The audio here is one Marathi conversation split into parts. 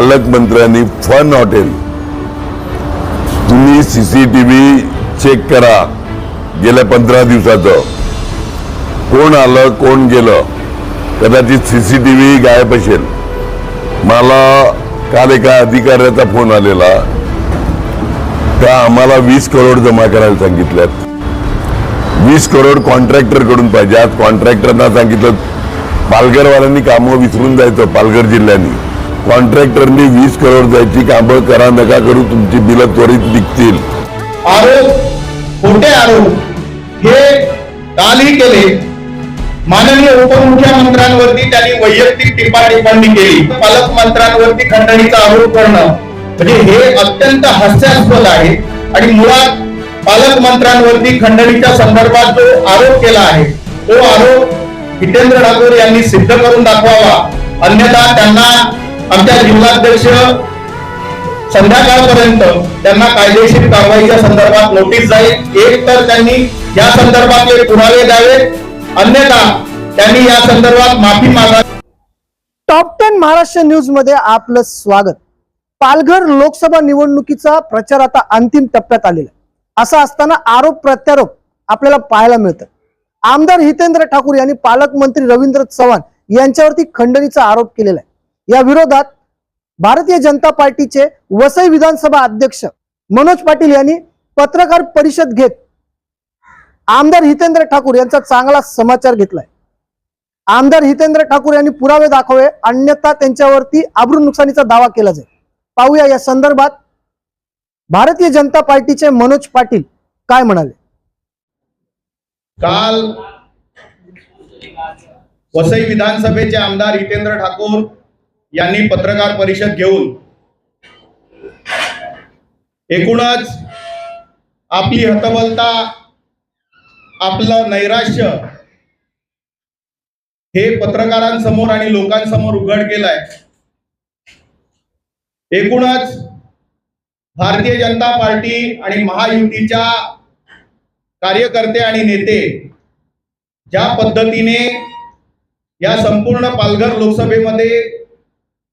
पालकमंत्र्यांनी फन हॉटेल. तुम्ही सीसीटीव्ही चेक करा. गेल्या पंधरा दिवसाचं. कोण आलं कोण गेलं. कदाचित सीसीटीव्ही गायब असेल. मला काल एका अधिकाऱ्याचा फोन आलेला. त्या आम्हाला वीस करोड जमा करायला सांगितल्यात. वीस करोड कॉन्ट्रॅक्टरकडून पाहिजे. आज कॉन्ट्रॅक्टरना सांगितलं पालघरवाल्यांनी कामं विसरून जायचं पालघर जिल्ह्यांनी. कॉन्ट्रॅक्टरनी वीस करोड जायची कामं करा नका करू तुमची बिलं त्वरित निघतील. आरोप खोटे आरोप हे कालही केले. माननीय उपमुख्यमंत्र्यांवरती त्यांनी वैयक्तिक टिप्पा टिप्पणी केली. पालकमंत्र्यांवरती खंडणीचा आरोप करणं. म्हणजे हे अत्यंत हास्यास्पद आहे. आणि मुळात पालकमंत्र्यांवरती खंडणीच्या संदर्भात जो आरोप केला आहे तो आरोप हितेंद्र ठाकूर यांनी सिद्ध करून दाखवावा. अन्यथा त्यांना आमच्या जिल्हाध्यक्ष संध्याकाळपर्यंत त्यांना कायदेशीर कारवाईच्या संदर्भात नोटीस जाईल. एक तर त्यांनी या संदर्भातले पुरावे द्यावे. अन्यथा त्यांनी या संदर्भात माफी मागावी. टॉप टेन महाराष्ट्र न्यूजमध्ये आपलं स्वागत. पालघर लोकसभा निवडणुकीचा प्रचार आता अंतिम टप्प्यात आलेला असा असताना आरोप प्रत्यारोप आपल्याला पाहायला मिळतं. आमदार हितेंद्र ठाकूर यांनी पालकमंत्री रवींद्र चव्हाण यांच्यावरती खंडणीचा आरोप केलेला आहे. या विरोधात भारतीय जनता पार्टीचे वसई विधानसभा अध्यक्ष मनोज पाटील यांनी पत्रकार परिषद घेत आमदार हितेंद्र ठाकूर यांचा चांगला समाचार घेतलाय. आमदार हितेंद्र ठाकूर यांनी पुरावे दाखवे अन्यथा त्यांच्यावरती आबरू नुकसानीचा दावा केला जाईल. पाहूया या संदर्भात भारतीय जनता पार्टीचे मनोज पाटील काय म्हणाले. काल वसई विधानसभेचे आमदार हितेंद्र ठाकूर यांनी पत्रकार परिषद घेऊन एकूणच आपली हतबलता आपलं नैराश्य हे पत्रकारांसमोर आणि लोकांसमोर उघड केलंय. एकूणच भारतीय जनता पार्टी आणि महायुतीच्या कार्यकर्ते आणि नेते ज्या पद्धतीने या संपूर्ण पालघर लोकसभेमध्ये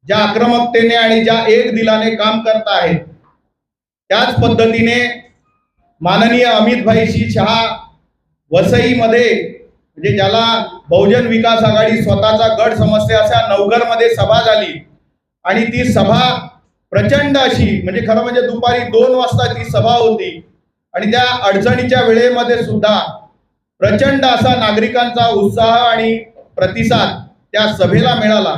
ज्या आक्रमकतेने आणि ज्या एक दिलाने काम करत आहेत त्याच पद्धतीने माननीय अमितभाईशी शहा वसईमध्ये म्हणजे ज्याला बहुजन विकास आघाडी स्वतःचा गट समजते अशा नवघरमध्ये सभा झाली. आणि ती सभा प्रचंड अशी म्हणजे खरं म्हणजे दुपारी दोन वाजता ती सभा होती. आणि त्या अडचणीच्या वेळेमध्ये सुद्धा प्रचंड असा नागरिकांचा उत्साह आणि प्रतिसाद त्या सभेला मिळाला.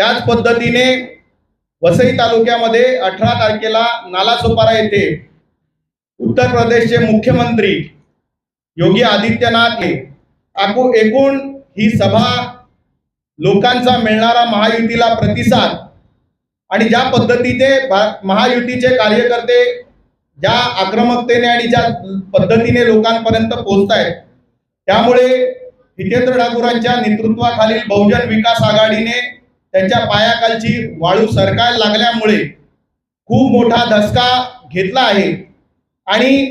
त्याच पद्धतीने वसई तालुक्यामध्ये अठरा तारखेला नालासोपारा येथे उत्तर प्रदेशचे मुख्यमंत्री योगी आदित्यनाथ हे आकू- एकूण ही सभा लोकांचा मिळणारा महायुतीला प्रतिसाद आणि ज्या पद्धतीने महायुतीचे कार्यकर्ते ज्या आक्रमकतेने आणि ज्या पद्धतीने लोकांपर्यंत पोहोचत आहेत त्यामुळे हितेंद्र ठाकूरांच्या नेतृत्वाखालील बहुजन विकास आघाडीने त्यांच्या पायाखालची वाळू सरकायला लागल्यामुळे खूप मोठा धसका घेतला आहे. आणि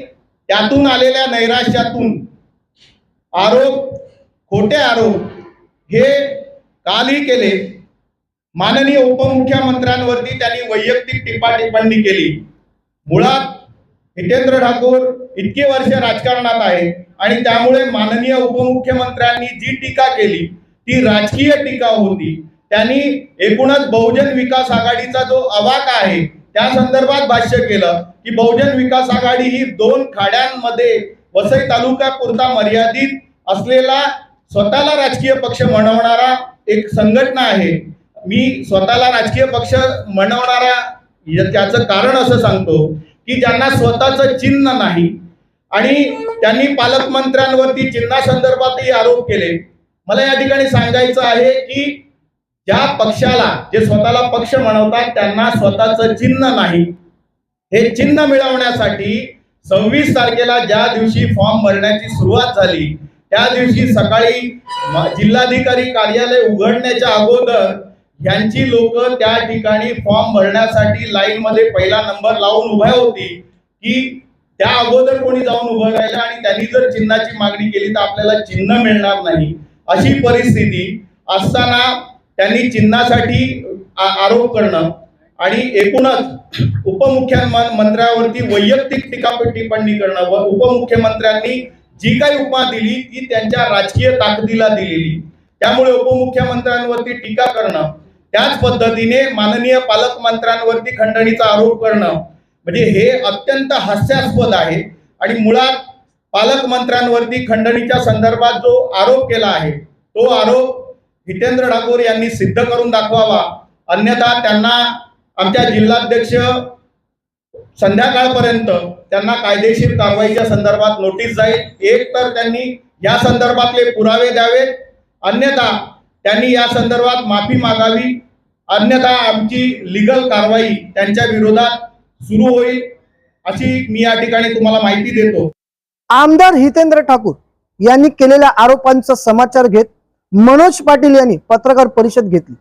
त्यातून आलेल्या नैराश्यातून आरोप खोटे आरोप हे कालही केले. माननीय उपमुख्यमंत्र्यांवरती त्यांनी वैयक्तिक टिपा टिप्पणी केली. मुळात हितेंद्र ठाकूर इतके वर्ष राजकारणात आहे आणि त्यामुळे माननीय उपमुख्यमंत्र्यांनी जी टीका केली ती राजकीय टीका होती. त्यांनी एकूणच बहुजन विकास आघाडीचा जो अवाक आहे त्या संदर्भात भाष्य केलं की बहुजन विकास आघाडी ही दोन खाड्यांमध्ये वसई तालुक्यापुरता मर्यादित असलेला स्वतःला राजकीय पक्ष म्हणवणारा एक संघटना आहे. मी स्वतःला राजकीय पक्ष म्हणवणारा त्याचं कारण असं सांगतो की ज्यांना स्वतःचं चिन्ह नाही आणि त्यांनी पालकमंत्र्यांवरती चिन्हा संदर्भातही आरोप केले. मला या ठिकाणी सांगायचं आहे की ज्या पक्षाला जे स्वतःला पक्ष म्हणवतात त्यांना स्वतःचं चिन्ह नाही. हे चिन्ह मिळवण्यासाठी सव्वीस तारखेला ज्या दिवशी फॉर्म भरण्याची सुरुवात झाली त्या दिवशी सकाळी जिल्हाधिकारी कार्यालय उघडण्याच्या अगोदर यांची लोक त्या ठिकाणी फॉर्म भरण्यासाठी लाईन मध्ये पहिला नंबर लावून उभ्या होती की त्या अगोदर कोणी जाऊन उभं राहिलं आणि त्यांनी जर चिन्हाची मागणी केली तर आपल्याला चिन्ह मिळणार नाही. अशी परिस्थिती असताना त्यांनी चिन्हासाठी आरोप करणं आणि एकूणच उपमुख्यमंत्र्यावरती वैयक्तिक टीका टिप्पणी करणं व उपमुख्यमंत्र्यांनी जी काही उपमा दिली ती त्यांच्या राजकीय ताकदीला दिलेली. त्यामुळे उपमुख्यमंत्र्यांवरती टीका करणं त्याच पद्धतीने माननीय पालकमंत्र्यांवरती खंडणीचा आरोप करणं म्हणजे हे अत्यंत हास्यास्पद आहे. आणि मुळात पालकमंत्र्यांवरती खंडणीच्या संदर्भात जो आरोप केला आहे तो आरोप हितेंद्र ठाकूर यांनी सिद्ध करून दाखवावा. अन्यथा त्यांना आमच्या जिल्हाध्यक्ष संध्याकाळपर्यंत त्यांना कायदेशीर कारवाईच्या संदर्भात नोटीस जाईल. एक तर त्यांनी या संदर्भातले पुरावे द्यावेत. अन्यथा त्यांनी या संदर्भात माफी मागावी. अन्यथा आमची लिगल कारवाई त्यांच्या विरोधात सुरू होईल. अशी मी या ठिकाणी तुम्हाला माहिती देतो. आमदार हितेंद्र ठाकूर यांनी केलेल्या आरोपांचा समाचार घेत मनोज पाटील यांनी पत्रकार परिषद घेतली.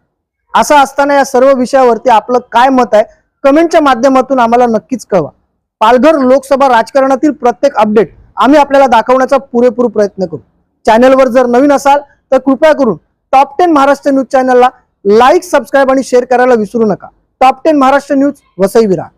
असं असताना या सर्व विषयावरती आपलं काय मत आहे कमेंटच्या माध्यमातून आम्हाला नक्कीच कळवा. पालघर लोकसभा राजकारणातील प्रत्येक अपडेट आम्ही आपल्याला दाखवण्याचा पुरेपूर प्रयत्न करू. चॅनलवर जर नवीन असाल तर कृपया करून टॉप टेन महाराष्ट्र न्यूज चॅनलला लाईक सबस्क्राईब आणि शेअर करायला विसरू नका. Top ten Maharashtra news Vasai Virat.